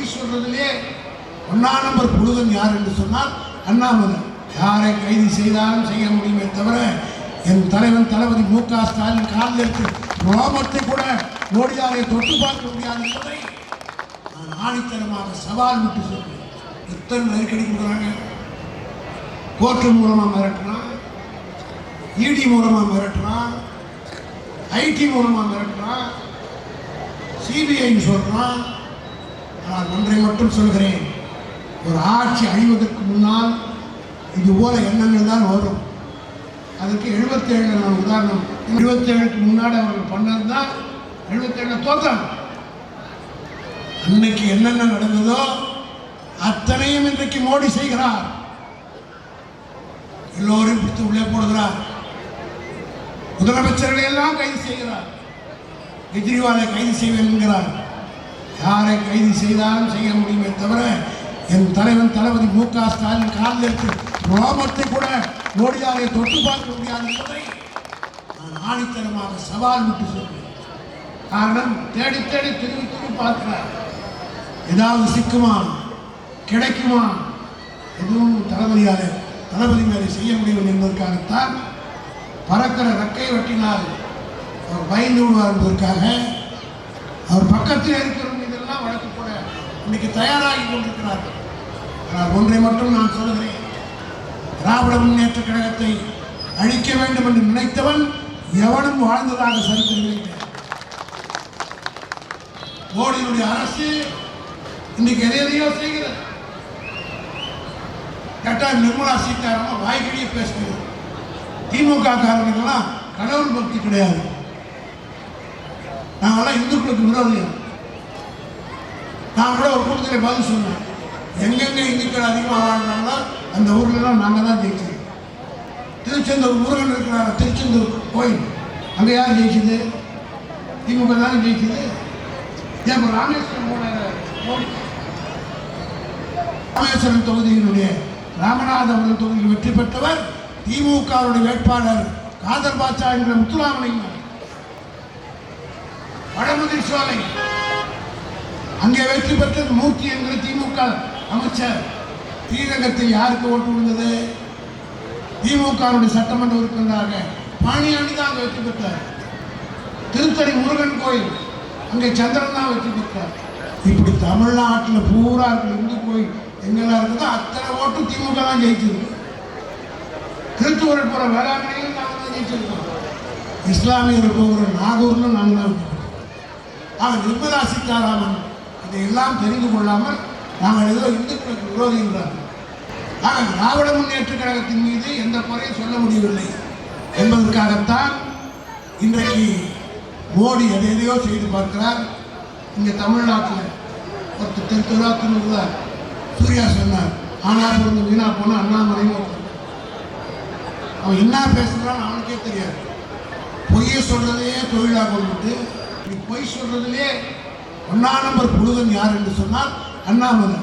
பொய் சொல்றதிலே ஒன்னா நம்பர் புழுதன் யார் என்று சொன்னால் அண்ணாமலை. யாரை கைது செய்தாலும் செய்ய முடியுமே தவிர என் தலைவன் தளபதி மு க ஸ்டாலின் காலில் இருக்கு. ரோமத்தை கூட மோடியாரை தொட்டு பார்க்க முடியாது என்பதை நான் ஆணித்தரமாக சவால் விட்டு சொல்றேன். எத்தனை நெருக்கடி கொடுக்குறாங்க? கோர்ட்டு மூலமாக மிரட்டுறான் இடி மூலமாக மிரட்டுறான் ஐடி மூலமாக மிரட்டுறான் சிபிஐன்னு சொல்கிறான் நான் ஒன்றை மட்டும் சொல்கிறேன். ஒரு ஆட்சி அழிவதற்கு முன்னால் இது போல எண்ணங்கள் தான் வரும். அதுக்கு எழுபத்தேழு நான் உதாரணம். எழுபத்தேழுக்கு முன்னாடி அவர்கள் பண்ணது தான் எழுபத்தேழு தோத்தாங்க அன்னைக்கு என்னென்ன நடந்ததோ அத்தனையும் இன்றைக்கு மோடி செய்கிறார். எல்லோரையும் பிடித்து உள்ளே போடுகிறார். முதலமைச்சர்களை எல்லாம் கைது செய்கிறார். கெஜ்ரிவாலை கைது செய்வேன் என்கிறார். யாரை கைது செய்தாலும் செய்ய முடியுமே தவிர என் தலைவன் தளபதி மு க ஸ்டாலின் காலில் இருக்கு ரோமத்தை கூட மோடியாரை தொட்டு பார்க்க முடியாது என்பதை நான் ஆணித்தனமாக சவால் விட்டு சொல்கிறேன். காரணம் தேடி தேடி திரும்பி திரும்பி பார்க்கிறார். ஏதாவது சிக்குமா? கிடைக்குமா? எதுவும் தளபதியால் தளபதி மேலே செய்ய முடியும் என்பதற்காகத்தான் பறக்கிற ரக்கை வெட்டினால் அவர் பயந்து விடுவார் என்பதற்காக அவர் பக்கத்தில் இருக்க இன்னைக்கு தயாராகி கொண்டிருக்கிறார்கள் ஆனால் ஒன்றை மட்டும் நான் சொல்கிறேன் திராவிட முன்னேற்ற கழகத்தை அழிக்க வேண்டும் என்று நினைத்தவன் எவனும் வாழ்ந்ததாக சரித்திரமே மோடியுடைய அரசு இன்னைக்கு எதை எதையோ செய்கிறது. கேட்டா நிர்மலா சீதாராமன் வாய்க்கடியே பேசுகிறது. திமுக காரங்களுக்கெல்லாம் கடவுள் பக்தி கிடையாது. நாங்கெல்லாம் இந்துக்களுக்கு விரோதியம் நான் கூட ஒரு கூட்டத்தில் பதில் சொன்னேன் எங்கெங்க இந்துக்கள் அதிகமாக வாழ்றாங்களோ அந்த ஊர்லலாம் நாங்கள் தான் ஜெயிச்சது. திருச்செந்தூர் முருகன் இருக்கிறார் திருச்செந்தூர் கோயில். அங்கே யார் ஜெயிச்சது? திமுக தானே ஜெயிச்சது. ஏன் இப்ப ராமேஸ்வரம் போன ராமேஸ்வரம் தொகுதியினுடைய ராமநாதபுரம் தொகுதியில் வெற்றி பெற்றவர் திமுகவுடைய வேட்பாளர் காதர் பாட்சா என்ற முத்துராமலிங்கம். வடமுதிர் சோலை. அங்கே வெற்றி பெற்றது மூர்த்தி என்கிற திமுக. அமைச்சர் ஸ்ரீரங்கத்தில் யாருக்கு ஓட்டு விழுந்தது? திமுகவுடைய சட்டமன்ற உறுப்பினராக பாணியாண்டி தான் அங்கே வெற்றி பெற்றார். திருத்தணி முருகன் கோயில் அங்கே சந்திரன் தான் வெற்றி பெற்றார். இப்படி தமிழ்நாட்டில் பூரா இருக்கிற இந்து கோயில் எங்கெல்லாம் இருக்குதோ அத்தனை ஓட்டு திமுக தான் ஜெயிச்சிருக்கு திருத்தூரில் போகிற வேளாண்மையிலும் நாங்கள் தான் ஜெயிச்சிருக்கோம். இஸ்லாமியர் போகிற நாகூர்னு நாங்கள் தான் ஆக நிர்மலா சீதாராமன் இதையெல்லாம் தெரிந்து கொள்ளாமல் நாங்கள் ஏதோ இந்துக்களுக்கு விரோதிகிறார்கள் ஆக திராவிட முன்னேற்ற கழகத்தின் மீது எந்த குறையும் சொல்ல முடியவில்லை. என்பதற்காகத்தான் இன்றைக்கு மோடி எதை எதையோ செய்து பார்க்கிறார். இங்கே தமிழ்நாட்டில் பத்து தெரு தெருவா திரும்புகிறார். சூர்யா சொன்னார் ஆனா பிறந்து வீணா போன அண்ணாமலைன்னு அவன் என்ன பேசுகிறான்னு அவனுக்கே தெரியாது. பொய்யை சொல்றதையே தொழிலாக கொண்டுட்டு பொய் சொல்றதுலேயே ஒன்னா நம்பர் புழுதன் யார் என்று சொன்னால் அண்ணாமலை.